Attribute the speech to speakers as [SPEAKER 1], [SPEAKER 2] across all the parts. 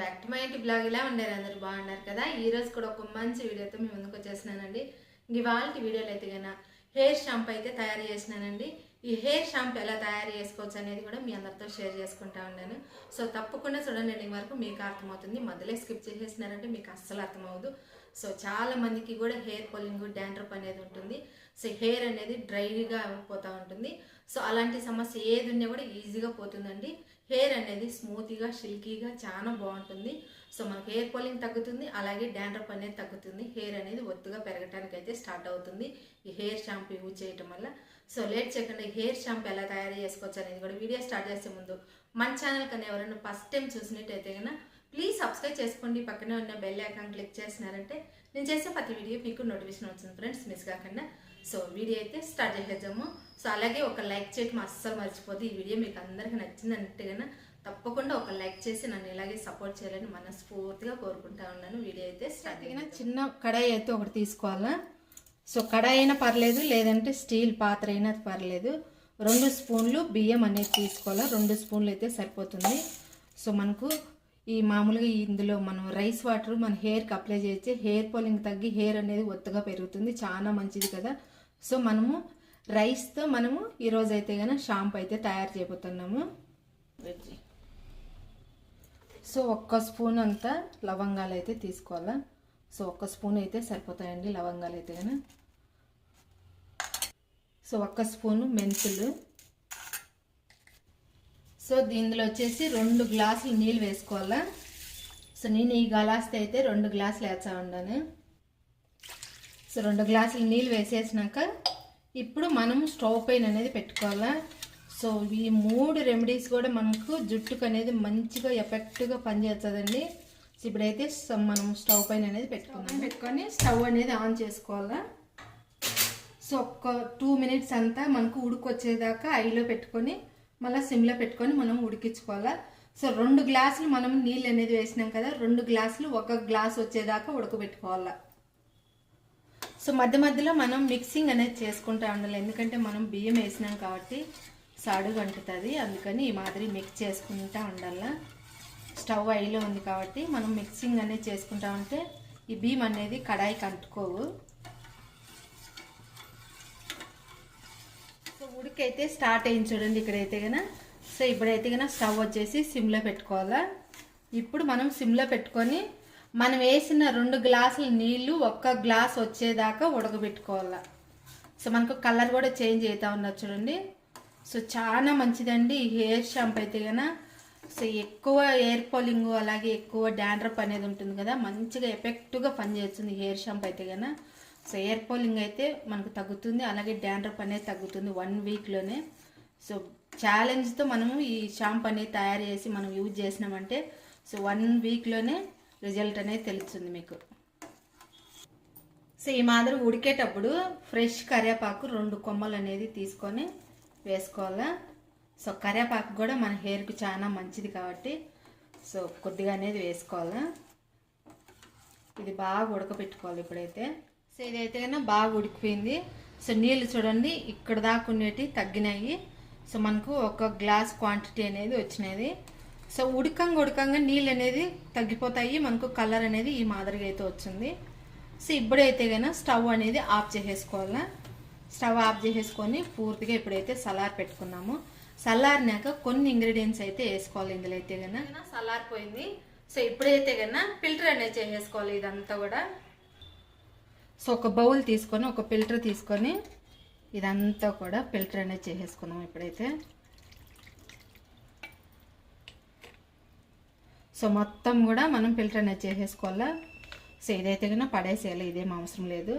[SPEAKER 1] Back to my ఇంటి blog. ఇలా ఉండారు అందరు బాగున్నారు కదా? ఈ రోజు కూడా ఒక మంచి వీడియోతో మీ ముందుకు వచ్చేసినానండి ఇవాళ వీడియోలు అయితే కన్నా హెయిర్ షాంపూ అయితే తయారు చేసినానండి ఈ హెయిర్ షాంపూ ఎలా తయారు చేసుకోవచ్చు అనేది కూడా మీ అందరితో షేర్ చేసుకుంటా ఉన్నాను. సో తప్పకుండా చూడండి ఎండింగ్ వరకు మీకు అర్థమవుతుంది. మధ్యలో స్కిప్ చేసేసినారంటే మీకు అస్సలు అర్థమవుదు. సో చాలా మందికి కూడా హెయిర్ పొలింగ్ డాండ్రప్ అనేది ఉంటుంది. సో హెయిర్ అనేది డ్రైగా పోతూ ఉంటుంది. సో అలాంటి సమస్య ఏది ఉన్నా కూడా ఈజీగా పోతుందండి. హెయిర్ అనేది స్మూత్గా సిల్కీగా చాలా బాగుంటుంది. సో మనకి హెయిర్ పోలింగ్ తగ్గుతుంది అలాగే డాండ్రప్ అనేది తగ్గుతుంది. హెయిర్ అనేది ఒత్తుగా పెరగటానికి అయితే స్టార్ట్ అవుతుంది ఈ హెయిర్ షాంపూ యూజ్ చేయటం వల్ల. సో లేట్ చేయకుండా హెయిర్ షాంపూ ఎలా తయారు చేసుకోవచ్చు అనేది కూడా వీడియో స్టార్ట్ చేసే ముందు మన ఛానల్ కన్నా ఎవరైనా ఫస్ట్ టైం చూసినట్టయితే కన్నా ప్లీజ్ సబ్స్క్రైబ్ చేసుకోండి. పక్కనే ఉన్న బెల్ ఐకాన్ క్లిక్ చేసినారంటే నేను చేసే ప్రతి వీడియో మీకు నోటిఫికేషన్ వచ్చింది ఫ్రెండ్స్ మిస్ కాకుండా. సో వీడియో అయితే స్టార్ట్ చేసేద్దాము. సో అలాగే ఒక లైక్ చేయటం అస్సలు మర్చిపోదు ఈ వీడియో మీకు అందరికీ నచ్చింది అన్నట్టుగా తప్పకుండా ఒక లైక్ చేసి నన్ను ఇలాగే సపోర్ట్ చేయాలని మనస్ఫూర్తిగా కోరుకుంటా ఉన్నాను. వీడియో అయితే స్టార్ట్ అయినా చిన్న కడాయి అయితే ఒకటి తీసుకోవాలా? సో కడాయి అయినా పర్లేదు లేదంటే స్టీల్ పాత్ర అయినా పర్లేదు. రెండు స్పూన్లు బియ్యం అనేది తీసుకోవాలా? రెండు స్పూన్లు అయితే సరిపోతుంది. సో మనకు ఈ మామూలుగా ఇందులో మనం రైస్ వాటర్ మన హెయిర్కి అప్లై చేస్తే హెయిర్ పోలింగ్ తగ్గి హెయిర్ అనేది ఒత్తుగా పెరుగుతుంది. చాలా మంచిది కదా. సో మనము రైస్తో మనము ఈరోజు అయితే కనుక షాంపూ అయితే తయారు చేయబోతున్నాము. సో ఒక్క స్పూన్ అంతా లవంగాలు అయితే తీసుకోవాలా? సో ఒక్క స్పూన్ అయితే సరిపోతాయండి లవంగాలు అయితే కనుక సో ఒక్క స్పూను మెంతులు. సో దీనిలో వచ్చేసి రెండు గ్లాసులు నీళ్ళు వేసుకోవాలా? సో నేను ఈ గ్లాస్తో అయితే రెండు గ్లాసులు వేస్తా ఉన్నాను. సో రెండు గ్లాసులు నీళ్ళు వేసేసినాక ఇప్పుడు మనం స్టవ్ పైన అనేది పెట్టుకోవాలా? సో ఈ మూడు రెమెడీస్ కూడా మనకు జుట్టుకు అనేది మంచిగా ఎఫెక్ట్గా పనిచేస్తుందండి. సో ఇప్పుడైతే మనం స్టవ్ పైన అనేది పెట్టుకుందాం. పెట్టుకొని స్టవ్ అనేది ఆన్ చేసుకోవాలా? సో ఒక్క టూ మినిట్స్ అంతా మనకు ఉడికొచ్చేదాకా ఐలో పెట్టుకొని మళ్ళీ సిమ్లో పెట్టుకొని మనం ఉడికించుకోవాలి. సో రెండు గ్లాసులు మనం నీళ్ళు అనేది వేసినాం కదా రెండు గ్లాసులు ఒక గ్లాస్ వచ్చేదాకా ఉడకబెట్టుకోవాలి. సో మధ్య మధ్యలో మనం మిక్సింగ్ అనేది చేసుకుంటా ఉండాలి. ఎందుకంటే మనం బియ్యం వేసినాం కాబట్టి సాడుగు అంటుతుంది. అందుకని ఈ మాదిరి మిక్స్ చేసుకుంటూ ఉండాల. స్టవ్ ఐలో ఉంది కాబట్టి మనం మిక్సింగ్ అనేది చేసుకుంటా ఉంటే ఈ బియ్యం అనేది కడాయికి అంటుకోవు. ఉడికైతే స్టార్ట్ అయింది చూడండి ఇక్కడైతే కనుక సో ఇప్పుడైతే కనుక స్టవ్ వచ్చేసి సిమ్లో పెట్టుకోవాలా. ఇప్పుడు మనం సిమ్లో పెట్టుకొని మనం వేసిన రెండు గ్లాసుల నీళ్ళు ఒక్క గ్లాస్ వచ్చేదాకా ఉడకబెట్టుకోవాలా. సో మనకు కలర్ కూడా చేంజ్ అవుతా ఉన్నది చూడండి. సో చాలా మంచిదండి ఈ హెయిర్ షాంపూ అయితే కనుక సో ఎక్కువ హెయిర్ పోలింగ్ అలాగే ఎక్కువ డాండ్రప్ అనేది ఉంటుంది కదా మంచిగా ఎఫెక్టివ్గా పనిచేస్తుంది హెయిర్ షాంపూ అయితే కనుక సో ఎయిర్ పోలింగ్ అయితే మనకు తగ్గుతుంది అలాగే డాండ్రప్ అనేది తగ్గుతుంది వన్ వీక్లోనే. సో ఛాలెంజ్తో మనము ఈ షాంపూ అనేది తయారు చేసి మనం యూజ్ చేసినామంటే సో వన్ వీక్లోనే రిజల్ట్ అనేది తెలుస్తుంది మీకు. సో ఈ మాదిరి ఉడికేటప్పుడు ఫ్రెష్ కరివేపాకు రెండు కొమ్మలు అనేది తీసుకొని వేసుకోవాలా. సో కరివేపాకు కూడా మన హెయిర్కి చాలా మంచిది కాబట్టి సో కొద్దిగా అనేది వేసుకోవాలా. ఇది బాగా ఉడకపెట్టుకోవాలి ఇప్పుడైతే. సో ఇదైతే కన్నా బాగా ఉడికిపోయింది. సో నీళ్ళు చూడండి ఇక్కడ దాకా ఉండేవి తగ్గినాయి. సో మనకు ఒక గ్లాస్ క్వాంటిటీ అనేది వచ్చినది. సో ఉడకంగా ఉడకంగా నీళ్ళు అనేది తగ్గిపోతాయి. మనకు కలర్ అనేది ఈ మాదిరిగా అయితే వచ్చింది. సో ఇప్పుడైతే కన్నా స్టవ్ అనేది ఆఫ్ చేసేసుకోవాలా? స్టవ్ ఆఫ్ చేసేసుకొని పూర్తిగా ఇప్పుడైతే సలార్ పెట్టుకున్నాము. సలారినాక కొన్ని ఇంగ్రీడియంట్స్ అయితే వేసుకోవాలి ఇందులో అయితే కనుక సలారిపోయింది. సో ఇప్పుడైతే కన్నా ఫిల్టర్ అనేది చేసేసుకోవాలి ఇదంతా కూడా. సో ఒక బౌల్ తీసుకొని ఒక ఫిల్టర్ తీసుకొని ఇదంతా కూడా ఫిల్టర్ అనేది చేసేసుకున్నాం ఇప్పుడైతే. సో మొత్తం కూడా మనం ఫిల్టర్ అనేది చేసేసుకోవాలా? సో ఏదైతే కన్నా పడేసేయాలి ఇదేం అవసరం లేదు.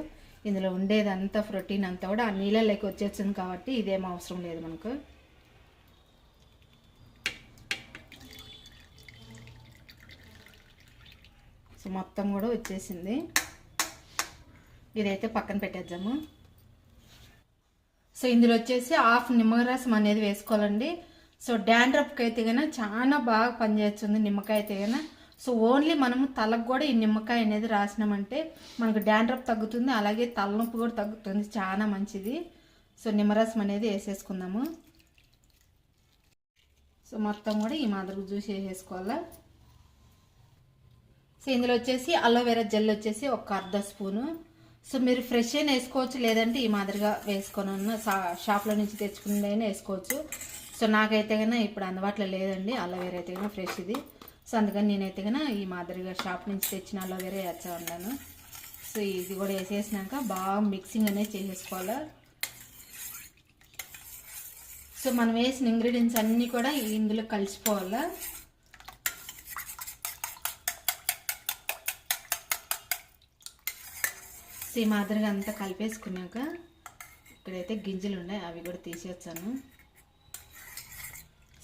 [SPEAKER 1] ఇందులో ఉండేదంతా ప్రోటీన్ అంతా కూడా ఆ నీళ్ళలోకి వచ్చేస్తుంది కాబట్టి ఇదేం అవసరం లేదు మనకు. సో మొత్తం కూడా వచ్చేసింది. ఇదైతే పక్కన పెట్టేద్దాము? సో ఇందులో వచ్చేసి హాఫ్ నిమ్మరసం అనేది వేసుకోవాలండి. సో డాండ్రఫ్కి అయితే కనుక చాలా బాగా పనిచేస్తుంది నిమ్మకాయ అయితే కనుక సో ఓన్లీ మనము తలకు కూడా ఈ నిమ్మకాయ అనేది రాసినామంటే మనకు డాండ్రఫ్ తగ్గుతుంది అలాగే తలనొప్పి కూడా తగ్గుతుంది. చాలా మంచిది. సో నిమ్మరసం అనేది వేసేసుకుందాము. సో మొత్తం కూడా ఈ మాదిరి జ్యూస్ వేసేసుకోవాలా? సో ఇందులో వచ్చేసి అలోవెరా జెల్ వచ్చేసి ఒక అర్ధ స్పూను. సో మీరు ఫ్రెష్ అయినా వేసుకోవచ్చు లేదంటే ఈ మాదిరిగా వేసుకొని ఉన్న షాప్లో నుంచి తెచ్చుకున్నదైనా వేసుకోవచ్చు. సో నాకైతే కన్నా ఇప్పుడు అందుబాటులో లేదండి అల్లవేర అయితే కన్నా ఫ్రెష్ ఇది. సో అందుకని నేనైతే కన్నా ఈ మాదిరిగా షాప్ నుంచి తెచ్చిన అలోవెరా వేస్తా ఉన్నాను సో ఇది కూడా వేసేసినాక బాగా మిక్సింగ్ అనేది చేసేసుకోవాలి. సో మనం వేసిన ఇంగ్రీడియంట్స్ అన్నీ కూడా ఇందులో కలిసిపోవాలా. ఈ మాదిరిగా అంతా కలిపేసుకున్నాక ఇక్కడైతే గింజలు ఉన్నాయి అవి కూడా తీసేస్తాను.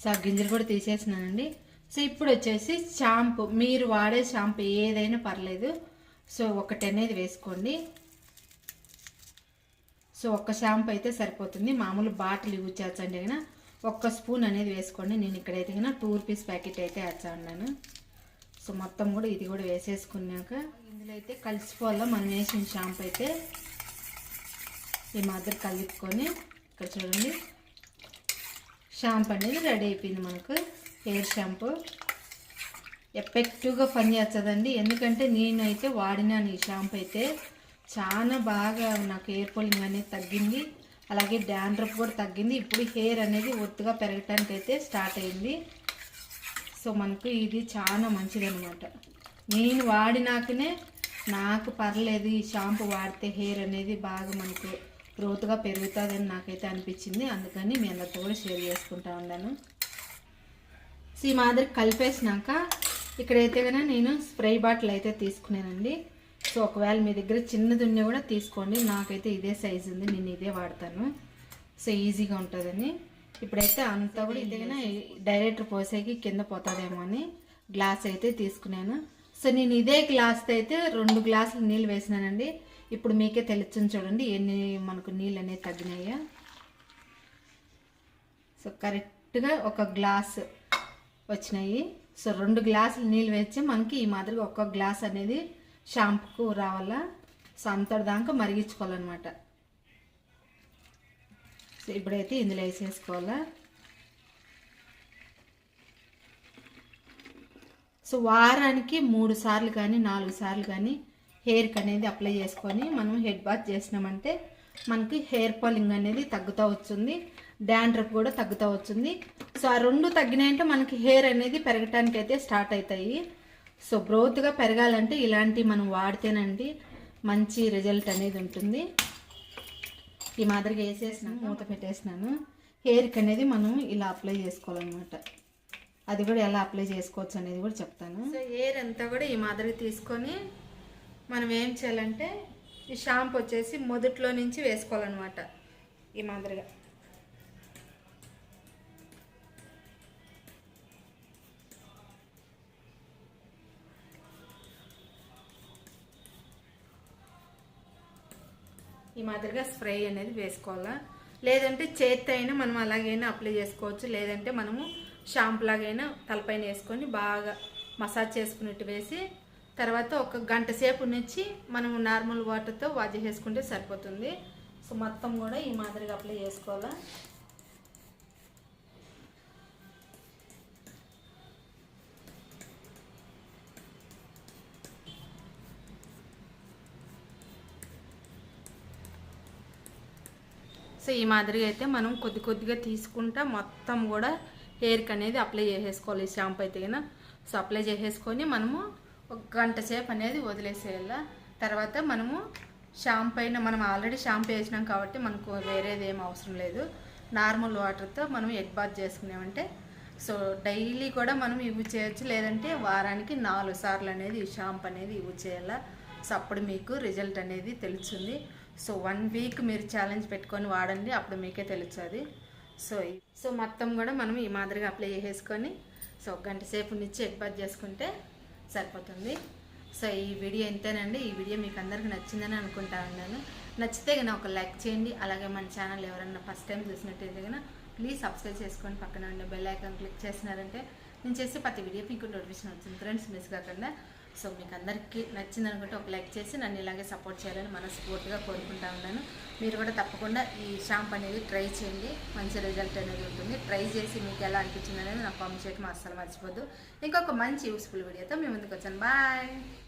[SPEAKER 1] సో ఆ గింజలు కూడా తీసేసినానండి సో ఇప్పుడు వచ్చేసి షాంపూ. మీరు వాడే షాంపూ ఏదైనా పర్లేదు. సో ఒకటి అనేది వేసుకోండి. సో ఒక్క షాంపూ అయితే సరిపోతుంది. మామూలు బాటిల్ యూజ్ చేస్తాండి కన్నా ఒక్క స్పూన్ అనేది వేసుకోండి. నేను ఇక్కడైతే కన్నా టూ రూపీస్ ప్యాకెట్ అయితే వేస్తా ఉన్నాను సో మొత్తం కూడా ఇది కూడా వేసేసుకున్నాక ఇందులో అయితే కలిసిపోవాలా మనం వేసిన షాంపూ అయితే ఈ మాదిరి కలుపుకొని ఇక్కడ చూడండి. షాంపూ అనేది రెడీ అయిపోయింది మనకు. Hair shampoo. ఎఫెక్టివ్గా పనిచేస్తుందండి ఎందుకంటే నేనైతే వాడినాను ఈ షాంపూ అయితే. చాలా బాగా నాకు హెయిర్ పోలింగ్ అనేది తగ్గింది. అలాగే డాండ్రఫ్ కూడా తగ్గింది. ఇప్పుడు హెయిర్ అనేది ఒత్తుగా పెరగటానికి అయితే స్టార్ట్ అయింది. సో మనకు ఇది చాలా మంచిదనమాట నేను వాడినాకనే నాకు పర్లేదు ఈ షాంపూ వాడితే హెయిర్ అనేది బాగా మనకు గ్రోత్గా పెరుగుతుందని నాకైతే అనిపించింది. అందుకని మీ అందరితో కూడా షేర్ చేసుకుంటా ఉన్నాను. సో ఈ మాదిరి కలిపేసినాక ఇక్కడైతే కనుక నేను స్ప్రే బాటిల్ అయితే తీసుకున్నానండి సో ఒకవేళ మీ దగ్గర చిన్నది ఉన్నా కూడా తీసుకోండి. నాకైతే ఇదే సైజు ఉంది. నేను ఇదే వాడతాను. సో ఈజీగా ఉంటుందని. ఇప్పుడైతే అంతా కూడా ఇదేనా డైరెక్ట్ పోసేకి కింద పోతుందేమో అని గ్లాస్ అయితే తీసుకున్నాను. సో నేను ఇదే గ్లాస్తో అయితే రెండు గ్లాసులు నీళ్ళు వేసినానండి. ఇప్పుడు మీకే తెలుస్తుంది చూడండి ఎన్ని మనకు నీళ్ళు అనేవి తగ్గినాయో. సో కరెక్ట్గా ఒక గ్లాస్ వచ్చినాయి. సో రెండు గ్లాసులు నీళ్ళు వేస్తే మనకి ఈ మాదిరిగా ఒక్క గ్లాస్ అనేది షాంపుకు రావాలా? సో అంతటి దాకా మరిగించుకోవాలన్నమాట. సో ఇప్పుడైతే ఇందులో వేసేసుకోవాలా? సో వారానికి మూడు సార్లు కానీ నాలుగు సార్లు కానీ హెయిర్కి అనేది అప్లై చేసుకొని మనం హెడ్ బాత్ చేసినామంటే మనకి హెయిర్ ఫాలింగ్ అనేది తగ్గుతూ వస్తుంది. డాండ్రఫ్ కూడా తగ్గుతూ వస్తుంది. సో ఆ రెండు తగ్గినాయంటే మనకి హెయిర్ అనేది పెరగటానికి అయితే స్టార్ట్ అవుతాయి సో గ్రోత్గా పెరగాలంటే ఇలాంటివి మనం వాడితేనండి మంచి రిజల్ట్ అనేది ఉంటుంది. ఈ మాదిరిగా వేసేసినాను మూత పెట్టేసినాను. హెయిర్కి అనేది మనం ఇలా అప్లై చేసుకోవాలన్నమాట. అది కూడా ఎలా అప్లై చేసుకోవచ్చు అనేది కూడా చెప్తాను. సో హెయిర్ అంతా కూడా ఈ మాదిరి తీసుకొని మనం ఏం చేయాలంటే ఈ షాంపూ వచ్చేసి మొదట్లో నుంచి వేసుకోవాలన్నమాట. ఈ మాదిరిగా. ఈ మాదిరిగా స్ప్రే అనేది వేసుకోవాలా? లేదంటే చేతి అయినా మనం అలాగైనా అప్లై చేసుకోవచ్చు. లేదంటే మనము షాంపూ లాగైనా తలపైన వేసుకొని బాగా మసాజ్ చేసుకున్నట్టు వేసి తర్వాత ఒక గంట సేపు నుంచి మనం నార్మల్ వాటర్తో వాష్ చేసుకుంటే సరిపోతుంది. సో మొత్తం కూడా ఈ మాదిరిగా అప్లై చేసుకోవాలా? సో ఈ మాదిరిగా అయితే మనం కొద్ది కొద్దిగా తీసుకుంటా మొత్తం కూడా హెయిర్కి అనేది అప్లై చేసేసుకోవాలి. ఈ షాంపూ అయితే కన్నా సో అప్లై చేసేసుకొని మనము ఒక గంట సేపు అనేది వదిలేసేయాల. తర్వాత మనము షాంపూ అయినా మనం ఆల్రెడీ షాంపూ వేసినాం కాబట్టి మనకు వేరేది ఏం అవసరం లేదు. నార్మల్ వాటర్తో మనం ఎగ్ బాత్ చేసుకున్నామంటే. సో డైలీ కూడా మనం యూజ్ చేయొచ్చు. లేదంటే వారానికి నాలుగు సార్లు అనేది ఈ షాంపూ అనేది యూజ్ చేయాలా. సో అప్పుడు మీకు రిజల్ట్ అనేది తెలుస్తుంది. సో వన్ వీక్ మీరు ఛాలెంజ్ పెట్టుకొని వాడండి అప్పుడు మీకే తెలుస్తుంది. సో సో మొత్తం కూడా మనం ఈ మాదిరిగా అప్లై చేసేసుకొని సో ఒక గంట సేపు నుంచి ఎగ్బాత్ చేసుకుంటే సరిపోతుంది. సో ఈ వీడియో ఎంతేనండి ఈ వీడియో మీకు అందరికీ నచ్చిందని అనుకుంటా ఉన్నాను. నచ్చితే కనుక ఒక లైక్ చేయండి. అలాగే మన ఛానల్ ఎవరన్నా ఫస్ట్ టైం చూసినట్టయితే కనుక ప్లీజ్ సబ్స్క్రైబ్ చేసుకొని పక్కన ఉండే బెల్ ఐకాన్ క్లిక్ చేసినారంటే నేను చేసే ప్రతి వీడియో మీకు నోటిఫికేషన్ వచ్చింది ఫ్రెండ్స్ మిస్ కాకుండా సో మీకు అందరికీ నచ్చింది అనుకుంటే ఒక లైక్ చేసి నన్ను ఇలాగే సపోర్ట్ చేయాలని మనస్ఫూర్తిగా కోరుకుంటా ఉన్నాను. మీరు కూడా తప్పకుండా ఈ షాంప్ అనేది ట్రై చేయండి. మంచి రిజల్ట్ అనేది ఉంటుంది. ట్రై చేసి మీకు ఎలా అనిపించింది అనేది నాకు కామెంట్ చేయటం అస్సలు మర్చిపోద్దు. ఇంకొక మంచి యూస్ఫుల్ వీడియోతో మేము ముందుకు వచ్చాను. బాయ్!